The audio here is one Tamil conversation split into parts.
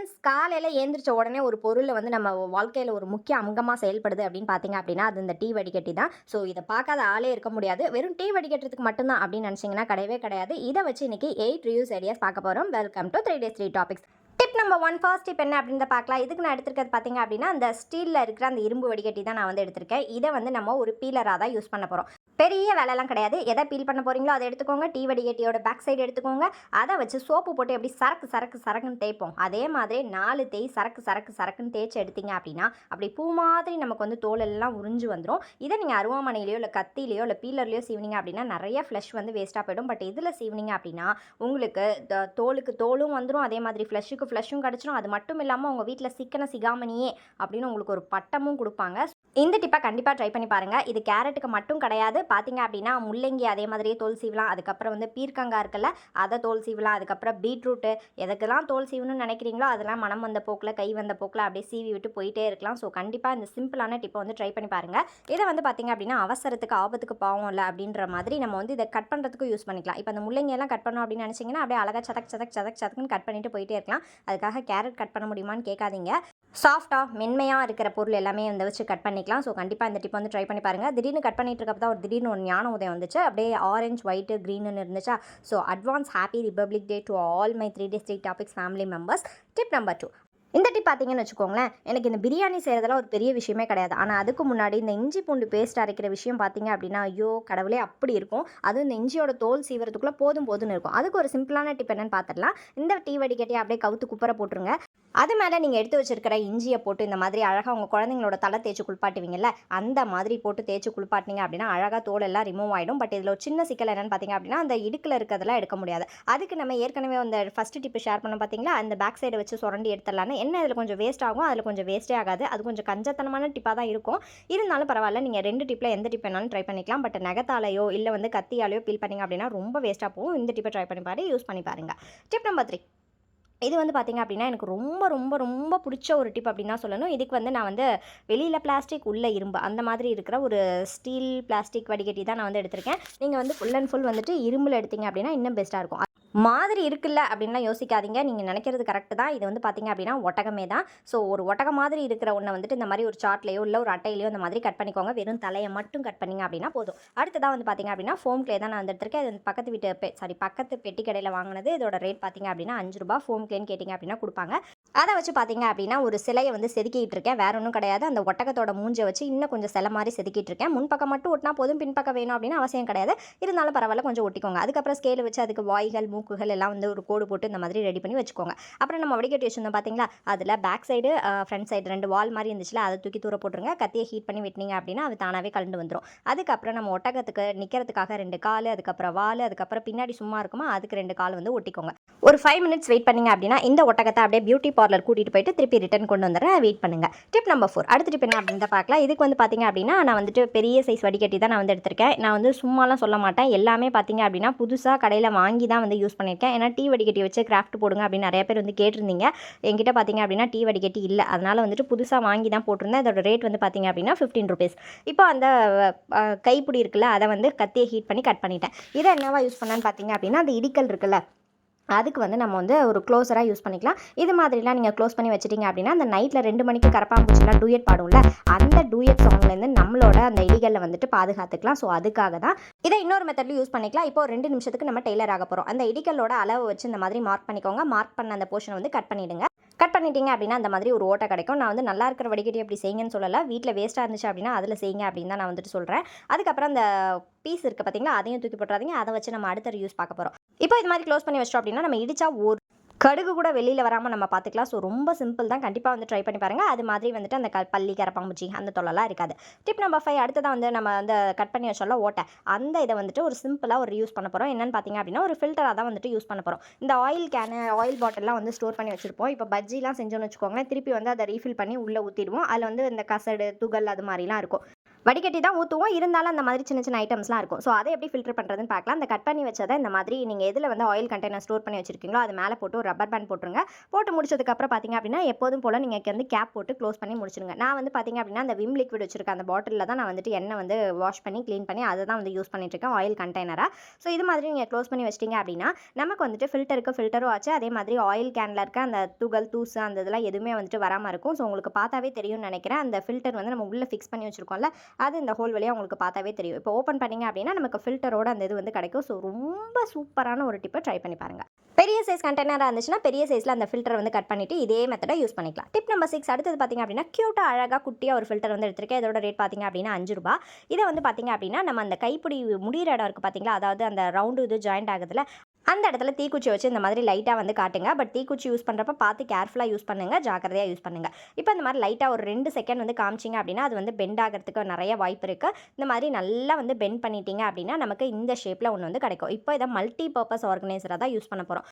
ஃப்ரெண்ட்ஸ் காலையில் ஏந்திரிச்ச உடனே ஒரு பொருளை வந்து நம்ம வாழ்க்கையில் ஒரு முக்கிய அங்கமாக செயல்படுது அப்படின்னு பார்த்தீங்க அப்படின்னா அது இந்த டீ வடிகட்டி தான். ஸோ இதை பார்க்காத ஆளே இருக்க முடியாது. வெறும் டீ வடிகட்டுறதுக்கு மட்டும்தான் அப்படின்னு நினச்சிங்கன்னா கிடையவே கிடையாது. இதை வச்சு இன்றைக்கி எயிட் ரிவ்யூஸ் ஐடியாஸ் பார்க்க போகிறோம் welcome to three days three topics tip number one first tip என்ன அப்படின்னு பார்க்கலாம். இதுக்கு நான் எடுத்திருக்கிறது பார்த்தீங்க அப்படின்னா அந்த ஸ்டீலில் இருக்கிற அந்த இரும்பு வடிகட்டி தான் நான் வந்து எடுத்திருக்கேன். இதை வந்து நம்ம ஒரு பீலராக தான் யூஸ் பண்ண போகிறோம் பெரிய வேலைலாம் கிடையாது. எதை பீல் பண்ண போகிறீங்களோ அதை எடுத்துக்கோங்க. டீ வடிகட்டியோட பேக் சைடு எடுத்துக்கோங்க. அதை வச்சு சோப்பு போட்டு எப்படி சரக்கு சரக்கு சரக்குன்னு தேய்ப்போம். அதே மாதிரி நாலு தேய் சரக்கு சரக்கு சரக்குன்னு தேய்ச்சி எடுத்தீங்க அப்படின்னா அப்படி பூ மாதிரி நமக்கு வந்து தோலெல்லாம் உறிஞ்சு வந்துடும் இதை நீங்கள் அருவாமனையிலையோ இல்லை கத்திலையோ இல்லை பீலர்லையோ சீவினீங்க அப்படின்னா நிறைய ஃப்ளஷ் வந்து வேஸ்ட்டாக போயிடும். பட் இதில் சீவினீங்க அப்படின்னா உங்களுக்கு த- தோலுக்கு தோலும் வந்துடும் அதே மாதிரி ஃப்ளஷுக்கு ஃப்ளஷும் கிடச்சிடும் அது மட்டும் இல்லாமல் உங்கள் வீட்டில் சிக்கன சிகாமணியே அப்படின்னு உங்களுக்கு ஒரு பட்டமும் கொடுப்பாங்க. இந்த டிப்பை கண்டிப்பாக ட்ரை பண்ணி பாருங்கள் இது கேரட்டுக்கு மட்டும் கிடையாது. பார்த்தீங்க அப்படின்னா முள்ளங்கி அதே மாதிரியே தோல் சீவலாம். அதுக்கப்புறம் வந்து பீர்க்கங்காய் இருக்குல்ல அதை தோல் சீவலாம். அதுக்கப்புறம் பீட்ரூட்டு எதுக்கெல்லாம் தோல் சீவணும்னு நினைக்கிறீங்களோ அதெல்லாம் மனம் வந்த போக்கில் கை வந்த போக்கில் அப்படியே சீவி விட்டு போயிட்டே இருக்கலாம். ஸோ கண்டிப்பாக இந்த சிம்பிளான டிப்பை வந்து ட்ரை பண்ணி பாருங்கள் இதை வந்து பார்த்தீங்க அப்படின்னா அவசரத்துக்கு ஆபத்துக்கு பாவம் இல்லை அப்படின்ற மாதிரி நம்ம வந்து இதை கட் பண்ணுறதுக்கு யூஸ் பண்ணிக்கலாம். இப்போ அந்த முள்ளங்கியெல்லாம் கட் பண்ணோம் அப்படின்னு நினச்சிங்கன்னா அப்படியே அழகாக சதக் சதக் சதக் சதக்குன்னு கட் பண்ணிட்டு போயிட்டே இருக்கலாம். அதுக்காக கேரட் கட் பண்ண முடியுமான்னு கேட்காதீங்க. சாஃப்டாக மென்மையாக இருக்கிற பொருள் எல்லாமே வந்து வச்சு கட் பண்ணி பண்ணிக்கலாம். ஸோ கண்டிப்பாக இந்த டிப் வந்து ட்ரை பண்ணி பாருங்கள் திடீர்னு கட் பண்ணிட்டு இருக்கப்ப தான் ஒரு திடீர்னு ஒரு ஞான உதயம் வந்துச்சு. அப்படியே ஆரஞ்சு ஒயிட்டு க்ரீன்னு இருந்துச்சா? So advance happy Republic Day to all my three days three topics family members tip number two இந்த டிப் பார்த்தீங்கன்னு வச்சுக்கோங்களேன் எனக்கு இந்த பிரியாணி செய்கிறதெல்லாம் ஒரு பெரிய விஷயமே கிடையாது. ஆனால் அதுக்கு முன்னாடி இந்த இஞ்சி பூண்டு பேஸ்ட் அரைக்கிற விஷயம் பார்த்தீங்க அப்படின்னா ஐயோ கடவுளே அப்படி இருக்கும். அதுவும் இந்த இஞ்சியோட தோல் சீவரத்துக்குள்ளே போதும் போதும்னு இருக்கும். அதுக்கு ஒரு சிம்பிளான டிப் என்னன்னு பார்த்துடலாம் இந்த டீ வடிகட்டி அப்படியே கவுத்து குப்பரை போட்டுருங்க. அது மேலே நீங்கள் எடுத்து வச்சிருக்கிற இஞ்சியை போட்டு இந்த மாதிரி அழகாக உங்கள் குழந்தைங்களோட தலை தேய்ச்சி குளிப்பாட்டுவீங்கல்ல அந்த மாதிரி போட்டு தேய்ச்சி குளிப்பாட்டினீங்க அப்படின்னா அழகாக தோல் எல்லாம் ரிமூவ் ஆகிடும் பட் இதில் ஒரு சின்ன சிக்கல் என்னென்னு பார்த்தீங்க அப்படின்னா அந்த இடுக்கில் இருக்கிறதெல்லாம் எடுக்க முடியாது. அதுக்கு நம்ம ஏற்கனவே அந்த ஃபஸ்ட்டு டிப்பு ஷேர் பண்ண பார்த்தீங்களா அந்த பேக் சைடை வச்சு சுரண்டி எடுத்துடலான்னு என்ன இதில் கொஞ்சம் வேஸ்ட் ஆகும் அதில் கொஞ்சம் வேஸ்ட்டே ஆகாது. அது கொஞ்சம் கஞ்சத்தனமான டிப்பாக தான் இருக்கும். இருந்தாலும் பரவாயில்ல நீங்கள் ரெண்டு டிப்பில் எந்த டிப் வேணாலும் ட்ரை பண்ணிக்கலாம். பட் நகத்தாலையோ இல்லை வந்து கத்தியாலையோ பீல் பண்ணிங்க அப்படின்னா ரொம்ப வேஸ்ட்டாக போகும். இந்த டிப்பை ட்ரை பண்ணி பாரு யூஸ் பண்ணி பாருங்க. டிப் நம்பர் த்ரீ இது வந்து பார்த்திங்க அப்படின்னா எனக்கு ரொம்ப ரொம்ப ரொம்ப பிடிச்ச ஒரு டிப் அப்படின்னு தான் சொல்லணும். இதுக்கு வந்து நான் வந்து வெளியில் பிளாஸ்டிக் உள்ளே இரும்பு அந்த மாதிரி இருக்கிற ஒரு ஸ்டீல் பிளாஸ்டிக் வடிகட்டி தான் நான் வந்து எடுத்திருக்கேன். நீங்கள் வந்து ஃபுல் அண்ட் ஃபுல் வந்துட்டு இரும்பில் எடுத்தீங்க அப்படின்னா இன்னும் பெஸ்ட்டாக இருக்கும். மாதிரி இருக்குல்ல அப்படின்லாம் யோசிக்காதீங்க. நீங்கள் நினைக்கிறது கரெக்டு தான். இது வந்து பார்த்தீங்க அப்படின்னா ஒட்டகமே தான். ஸோ ஒரு ஒட்டகம் மாதிரி இருக்கிற ஒன்றை வந்துட்டு இந்த மாதிரி ஒரு சார்ட்லேயோ இல்லை ஒரு அட்டையிலையோ இந்த மாதிரி கட் பண்ணிக்கோங்க. வெறும் தலையை மட்டும் கட் பண்ணிங்க அப்படின்னா போதும். அடுத்ததாக வந்து பார்த்தீங்க அப்படின்னா ஃபோம் க்ளே தான் நான் வந்து எடுத்திருக்கேன் இது பக்கத்து வீட்டு பெ சாரி பக்கத்து பெட்டி கடையில் வாங்கினது. இதோட ரேட் பார்த்தீங்க அப்படின்னா அஞ்சு ரூபா ஃபோம் க்ளேன்னு கேட்டிங்க அப்படின்னா கொடுப்பாங்க. அதை வச்சு பார்த்தீங்க அப்படின்னா ஒரு சிலையை வந்து செதுக்கிட்டு இருக்கேன். வேற ஒன்றும் கிடையாது. அந்த ஒட்டகத்தோட மூஞ்சை வச்சு இன்னும் கொஞ்சம் சிலை மாதிரி செதுக்கிட்டு இருக்கேன். முன்பக்கம் மட்டும் ஒட்டினா போதும். பின்பக்கம் வேணும் அப்படின்னு அவசியம் கிடையாது. இருந்தாலும் பரவாயில்ல கொஞ்சம் ஒட்டிக்கோங்க. அதுக்கப்புறம் ஸ்கேல் வச்சு அதுக்கு வாய்கள் மூக்குகள் எல்லாம் வந்து ஒரு கோடு போட்டு இந்த மாதிரி ரெடி பண்ணி வச்சுக்கோங்க. அப்புறம் நம்ம வடிகட்டி வச்சிருந்தோம் பார்த்தீங்களா அதில் பேக் சைடு ஃப்ரண்ட் சைடு ரெண்டு வால் மாதிரி இருந்துச்சுல அதை தூக்கி தூர போட்டுருங்க. கத்தியை ஹீட் பண்ணி வெட்டினீங்க அப்படின்னா அது தானாகவே கலந்து வந்துடும் அதுக்கப்புறம் நம்ம ஒட்டகத்துக்கு நிற்கிறதுக்காக ரெண்டு கால் அதுக்கப்புறம் வால் அதுக்கப்புறம் பின்னாடி சும்மா இருக்குமா அதுக்கு ரெண்டு கால் வந்து ஒட்டிக்கோங்க. ஒரு ஃபைவ் மினிட்ஸ் வெயிட் பண்ணீங்க அப்படின்னா இந்த ஒட்டகத்தை அப்படியே பியூட்டி பார்லர் கூட்டிகிட்டு போயிட்டு திருப்பி ரிட்டர்ன் கொண்டு வந்துடுறேன். வெயிட் பண்ணுங்க. டிப் நம்பர் ஃபோர் அடுத்த டிப் என்ன அப்படின்னு பார்க்கலாம். இதுக்கு வந்து பார்த்தீங்க அப்படின்னா நான் வந்துட்டு பெரிய சைஸ் வடிகட்டி தான் நான் வந்து எடுத்திருக்கேன். நான் வந்து சும்மாலாம் சொல்ல மாட்டேன். எல்லாமே பார்த்தீங்க அப்படின்னா புதுசாக கடையில் வாங்கி தான் வந்து யூஸ் யூஸ் பண்ணியிருக்கேன் ஏன்னா டீ வடிகட்டி வச்சு கிராஃப்ட் போடுங்க அப்படின்னு நிறைய பேர் வந்து கேட்டிருந்தீங்க. என்கிட்ட பார்த்தீங்க அப்படின்னா டீ வடிகட்டி இல்லை. அதனால் வந்துட்டு புதுசாக வாங்கி தான் போட்டிருந்தேன். அதோட ரேட் வந்து பார்த்தீங்க அப்படின்னா ஃபிஃப்டீன் ருபீஸ் இப்போ அந்த கைப்பிடி இருக்குல்ல அதை வந்து கத்தியை ஹீட் பண்ணி கட் பண்ணிட்டேன். இதை என்னவா யூஸ் பண்ணேன்னு பார்த்தீங்க அப்படின்னா அந்த இடிக்கல் இருக்குல்ல அதுக்கு வந்து நம்ம வந்து ஒரு க்ளோஸராக யூஸ் பண்ணிக்கலாம். இது மாதிரிலாம் நீங்கள் க்ளோஸ் பண்ணி வச்சிட்டிங்க அப்படின்னா அந்த நைட்டில் ரெண்டு மணிக்கு கரப்பாம்பூச்சிலாம் டூயட் பாடும்ல அந்த டூயட் சாங்லேருந்து நம்மளோட அந்த இடிகளில் வந்துட்டு பாதுகாத்துக்கலாம். ஸோ அதுக்காக தான் இதை இன்னொரு மெத்தட்லையும் யூஸ் பண்ணிக்கலாம். இப்போ ரெண்டு நிமிஷத்துக்கு நம்ம டெய்லர் ஆக போகிறோம் அந்த இடிகளோட அளவு வச்சு இந்த மாதிரி மார்க் பண்ணிக்கோங்க. மார்க் பண்ண அந்த போர்ஷனை வந்து கட் பண்ணிவிடுங்க கட் பண்ணிட்டீங்க அப்படின்னா அந்த மாதிரி ஒரு ஓட்டை கிடைக்கும். நான் வந்து நல்லா இருக்கிற வடிகட்டி அப்படி செய்யுங்கன்னு சொல்லலை. வீட்டில் வேஸ்ட்டாக இருந்துச்சு அப்படின்னா அதில் செய்யுங்க அப்படின்னு தான் நான் வந்துட்டு சொல்கிறேன் அதுக்கப்புறம் அந்த பீஸ் இருக்குது பார்த்தீங்களா அதையும் தூக்கி போட்டுறாதீங்க. அதை வச்சு நம்ம அடுத்த யூஸ் பார்க்க போகிறோம் இப்போ இது மாதிரி க்ளோஸ் பண்ணி வச்சிட்டோம் அப்படின்னா நம்ம இடிச்சா ஒரு கடுகு கூட வெளியில் வராமல் நம்ம பார்த்துக்கலாம் ஸோ ரொம்ப சிம்பிள் தான். கண்டிப்பாக வந்து ட்ரை பண்ணி பாருங்கள் அது மாதிரி வந்துட்டு அந்த க பள்ளி கரப்பாம்பூச்சி அந்த தொல்லலாம் இருக்காது. டிப் நம்பர் ஃபைவ் அடுத்ததான் வந்து நம்ம அந்த கட் பண்ணி வச்சோம்ல ஓட்டை. அந்த இதை வந்துட்டு ஒரு சிம்பிளாக ஒரு யூஸ் பண்ண போகிறோம் என்னென்னு பார்த்தீங்க அப்படின்னா ஒரு ஃபில்டராக தான் வந்துட்டு யூஸ் பண்ண போகிறோம் இந்த ஆயில் கேனு ஆயில் பாட்டில்லாம் வந்து ஸ்டோர் பண்ணி வச்சுருப்போம். இப்போ பஜ்ஜிலாம் செஞ்சோன்னு வச்சுக்கோங்களேன் திருப்பி வந்து அதை ரீஃபில் பண்ணி உள்ளே ஊற்றிடுவோம் அதில் வந்து இந்த கசடு துகள் அது மாதிரிலாம் இருக்கும். வடிகட்டி தான் ஊற்றுவோம் இருந்தாலும் அந்த மாதிரி சின்ன சின்ன ஐட்டம்ஸ்லாம் இருக்கும். ஸோ அதை எப்படி ஃபில்டர் பண்ணுறதுன்னு பார்க்கலாம். அந்த கட் பண்ணி வச்சதை இந்த மாதிரி நீங்கள் எதில் வந்து ஆயில் கண்டெய்னர் ஸ்டோர் பண்ணி வச்சிருக்கீங்களோ அது மேலே போட்டு ஒரு ரப்பர் பேண்ட் போட்டுருங்க. போட்டு முடிச்சதுக்கப்புறம் பார்த்தீங்க அப்படின்னா எப்போதும் போல் நீங்கள் வந்து கேப் போட்டு க்ளோஸ் பண்ணி முடிச்சிருங்க. நான் வந்து பார்த்தீங்க அப்படின்னா அந்த விம் லிக்விட் வச்சிருக்க அந்த பாட்டிலில் தான் நான் வந்துட்டு எண்ணெய் வந்து வாஷ் பண்ணி க்ளீன் பண்ணி அதை தான் வந்து யூஸ் பண்ணிட்டுருக்கேன் ஆயில் கண்டெய்னராக ஸோ இது மாதிரி நீங்கள் க்ளோஸ் பண்ணி வச்சிட்டிங்க அப்படின்னா நமக்கு வந்துட்டு ஃபில்டருக்கு ஃபில்டரும் ஆச்சு. அதே மாதிரி ஆயில் கேனில் இருக்க அந்த துகள் தூசு அந்த இதெல்லாம் எதுவுமே வந்துட்டு வராமல் இருக்கும். ஸோ உங்களுக்கு பார்த்தாவே தெரியும்னு நினைக்கிறேன். அந்த ஃபில்டர் வந்து நம்ம உள்ளே ஃபிக்ஸ் பண்ணி வச்சுருக்கோம்ல அது இந்த ஹோல் வழியாக உங்களுக்கு பார்த்தாவே தெரியும். இப்போ ஓப்பன் பண்ணிங்க அப்படின்னா நமக்கு ஃபில்டரோட அந்த இது வந்து கிடைக்கும். ஸோ ரொம்ப சூப்பரான ஒரு டிப்பை ட்ரை பண்ணி பாருங்க. பெரிய சைஸ் கண்டெய்னராக இருந்துச்சுன்னா பெரிய சைஸில் அந்த ஃபில்டர் வந்து கட் பண்ணிவிட்டு இதே மெத்தடை யூஸ் பண்ணிக்கலாம். டிப் நம்பர் சிக்ஸ் அடுத்தது பார்த்தீங்க அப்படின்னா க்யூட்டாக அழகாக குட்டியாக ஒரு ஃபில்டர் வந்து எடுத்திருக்கேன். இதோட ரேட் பார்த்தீங்க அப்படின்னா அஞ்சு ரூபா இதை வந்து பார்த்திங்க அப்படின்னா நம்ம அந்த கைப்பிடி முடிகிற இடம் இருக்குது பார்த்திங்களா? அதாவது அந்த ரவுண்டு இது ஜாயிண்ட் ஆகுதுல அந்த இடத்துல தீக்குச்சி வச்சு இந்த மாதிரி லைட்டாக வந்து காட்டுங்க. பட் தீக்குச்சி யூஸ் பண்ணுறப்ப பார்த்து கேர்ஃபுல்லாக யூஸ் பண்ணுங்கள் ஜாக்கிரதையாக யூஸ் பண்ணுங்கள் இப்போ இந்த மாதிரி லைட்டாக ஒரு ரெண்டு செகண்ட் வந்து காமிச்சிங்க அப்படின்னா அது வந்து பெண்ட் ஆகிறதுக்கு நிறைய வாய்ப்பு இருக்குது இந்த மாதிரி நல்லா வந்து பெண்ட் பண்ணிட்டீங்க அப்படின்னா நமக்கு இந்த ஷேப்பில் ஒன்று வந்து கிடைக்கும். இப்போ இதை மல்டி பர்பஸ் ஆர்கனைசராக தான் யூஸ் பண்ண போகிறோம்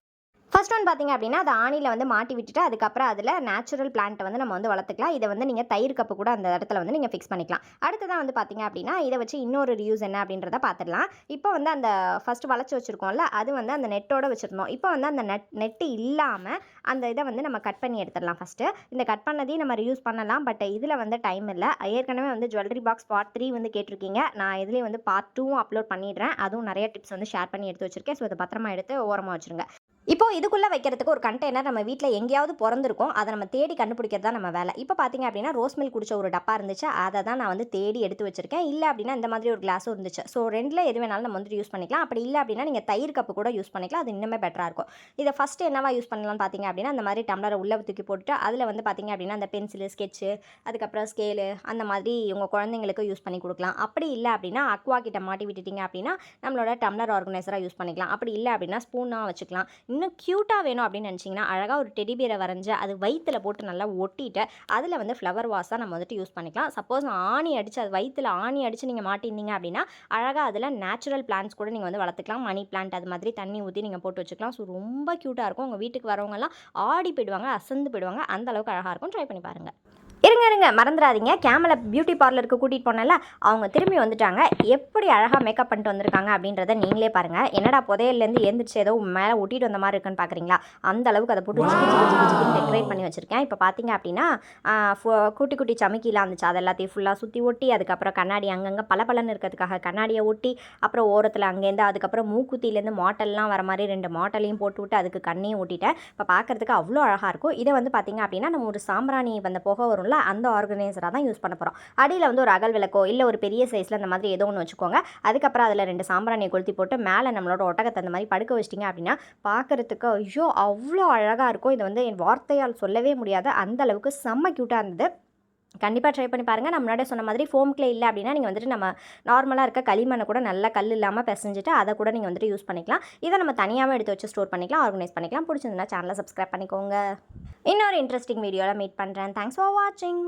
ஃபர்ஸ்ட் ஒன் பார்த்தீங்க அப்படின்னா அது ஆணியில் வந்து மாட்டி விட்டுட்டு அதுக்கப்புறம் அதில் நேச்சுரல் பிளான்ட்டை வந்து நம்ம வந்து வளர்த்துக்கலாம். இதை வந்து நீங்கள் தயிர் கப்பு கூட அந்த இடத்துல வந்து நீங்கள் ஃபிக்ஸ் பண்ணிக்கலாம். அடுத்ததான் வந்து பார்த்தீங்க அப்படின்னா இதை வச்சு இன்னொரு ரியூஸ் என்ன அப்படின்றத பார்த்துடலாம் இப்போ வந்து அந்த ஃபர்ஸ்ட் வளைச்சி வச்சுருக்கோம்ல அது வந்து அந்த நெட்டோட வச்சுருந்தோம். இப்போ வந்து அந்த நெட் நெட்டு இல்லாமல் அந்த இதை வந்து நம்ம கட் பண்ணி எடுத்துடலாம் ஃபஸ்ட்டு இந்த கட் பண்ணதையும் நம்ம ரியூஸ் பண்ணலாம். பட் இதில் வந்து டைம் இல்லை. ஏற்கனவே வந்து ஜுவல்லரி பாக்ஸ் பார்ட் த்ரீ வந்து கேட்டிருக்கீங்க. நான் இதுலேயும் வந்து பார்ட் டூவும் அப்லோட் பண்ணிடுறேன். அதுவும் நிறைய டிப்ஸ் வந்து ஷேர் பண்ணி எடுத்து வச்சிருக்கேன். ஸோ இதை பத்திரமா எடுத்து ஓரமாக வச்சுருங்க. இப்போ இதுக்குள்ளே வைக்கிறதுக்கு ஒரு கண்டெய்னர் நம்ம வீட்டில் எங்கேயாவது பிறந்திருக்கும். அதை நம்ம தேடி கண்டுபிடிக்கிறது தான் நம்ம வேலை. இப்போ பார்த்தீங்க அப்படின்னா ரோஸ் மில் குடிச்ச ஒரு டப்பா இருந்துச்சு. அதை தான் நான் வந்து தேடி எடுத்து வச்சிருக்கேன். இல்லை அப்படின்னா இந்த மாதிரி ஒரு கிளாஸும் இருந்துச்சு. ஸோ ரெண்டில் எது வேணாலும் நம்ம வந்து யூஸ் பண்ணிக்கலாம். அப்படி இல்லை அப்படின்னா நீங்கள் தயிர் கப்பு கூட யூஸ் பண்ணிக்கலாம். அது இன்னுமே பெட்டராக இருக்கும். இதை ஃபஸ்ட்டு என்னவா யூஸ் பண்ணலாம்னு பார்த்தீங்க அப்படின்னா அந்த மாதிரி டம்ளரை உள்ளே தூக்கி போட்டுட்டு அதில் வந்து பார்த்தீங்க அப்படின்னா அந்த பென்சிலு ஸ்கெட்சு அதுக்கப்புறம் ஸ்கேலு அந்த மாதிரி உங்கள் குழந்தைங்களுக்கு யூஸ் பண்ணி கொடுக்கலாம். அப்படி இல்லை அப்படின்னா அக்வா கிட்ட மாட்டி விட்டுட்டீங்க அப்படின்னா நம்மளோட டம்ளர் ஆர்கனைசராக யூஸ் பண்ணிக்கலாம். அப்படி இல்லை அப்படின்னா ஸ்பூனாக வச்சுக்கலாம். இன்னும் க்யூட்டாக வேணும் அப்படின்னு நினச்சிங்கன்னா அழகாக ஒரு டெடி வரைஞ்சி அது வயிற்றில் போட்டு நல்லா ஒட்டிட்டு அதில் வந்து ஃப்ளவர் வாஸாக நம்ம வந்துட்டு யூஸ் பண்ணிக்கலாம். சப்போஸ் ஆணி அடித்து அது வயிற்றில் ஆணி அடித்து நீங்கள் மாட்டியிருந்தீங்க அப்படின்னா அழகாக அதில் நேச்சுரல் பிளான்ஸ் கூட நீங்கள் வந்து வளர்த்துக்கலாம். மணி பிளான்ட் அது மாதிரி தண்ணி ஊற்றி நீங்கள் போட்டு வச்சுக்கலாம். ஸோ ரொம்ப க்யூட்டாக இருக்கும். உங்கள் வீட்டுக்கு வரவங்கலாம் ஆடி போயிடுவாங்க அசந்து போயிடுவாங்க. அந்த அளவுக்கு அழகாக இருக்கும். ட்ரை பண்ணி பாருங்கள் இருங்க இருங்க. மறந்துடாதீங்க. கேமலை பியூட்டி பார்லருக்கு கூட்டிகிட்டு போனல அவங்க திரும்பி வந்துட்டாங்க. எப்படி அழகாக மேக்கப் பண்ணிட்டு வந்திருக்காங்க அப்படின்றத நீங்களே பாருங்கள் என்னடா புதையல்லேருந்து எழுந்திரிச்சு ஏதோ மேலே ஒட்டிட்டு வந்த மாதிரி இருக்குன்னு பார்க்குறீங்களா அந்த அளவுக்கு அதை போட்டு ஜிகின்னு டெக்கரேட் பண்ணி வச்சுருக்கேன். இப்போ பார்த்தீங்க அப்படின்னா குட்டி குட்டி சமைக்கிலாம் இருந்துச்சு. அது எல்லாத்தையும் ஃபுல்லாக சுற்றி ஒட்டி அதுக்கப்புறம் கண்ணாடி அங்கங்கே பளபளன்னு இருக்கிறதுக்காக கண்ணாடியை ஒட்டி அப்புறம் ஓரத்தில் அங்கேருந்து அதுக்கப்புறம் மூக்குத்திலேருந்து மாட்டல்லாம் வர மாதிரி ரெண்டு மாட்டலையும் போட்டு விட்டு அதுக்கு கண்ணையும் ஒட்டிட்டேன். இப்போ பார்க்கறதுக்கு அவ்வளோ அழகாக இருக்கும். இதை வந்து பார்த்தீங்க அப்படின்னா நம்ம ஒரு சாம்பிராணி வந்த புகை வரும்ல அந்த ஆர்கனைசராக தான் யூஸ் பண்ண போகிறோம் அடியில் வந்து ஒரு அகல் விளக்கோ இல்லை ஒரு பெரிய சைஸில் அந்த மாதிரி ஏதோ ஒன்று வச்சுக்கோங்க. அதுக்கப்புறம் அதில் ரெண்டு சாம்பிராணியை கொளுத்தி போட்டு மேலே நம்மளோட ஒட்டகத்தை அந்த மாதிரி படுக்க வச்சிட்டிங்க அப்படின்னா பார்க்கறதுக்கு ஐயோ! அவ்வளோ அழகாக இருக்கும். இதை வந்து என் வார்த்தையால் சொல்லவே முடியாது. அந்த அளவுக்கு செம்ம க்யூட்டாக இருந்தது. கண்டிப்பாக ட்ரை பண்ணி பாருங்கள் நான் முன்னாடியே சொன்ன மாதிரி ஃபோம் க்ளே இல்லை அப்படின்னா நீங்கள் வந்துட்டு நம்ம நார்மலாக இருக்க களிமண்ணை கூட நல்லா கல் இல்லாமல் பிசைஞ்சிட்டு அதை கூட நீங்கள் வந்துட்டு யூஸ் பண்ணிக்கலாம். இதை நம்ம தனியாகவே எடுத்து வச்சு ஸ்டோர் பண்ணிக்கலாம் ஆர்கனைஸ் பண்ணிக்கலாம். பிடிச்சிருந்தா சேனலை சப்ஸ்கிரைப் பண்ணிக்கோங்க. இன்னொரு இன்ட்ரெஸ்டிங் வீடியோவில் மீட் பண்ணுறேன் தேங்க்ஸ் ஃபார் வாட்சிங்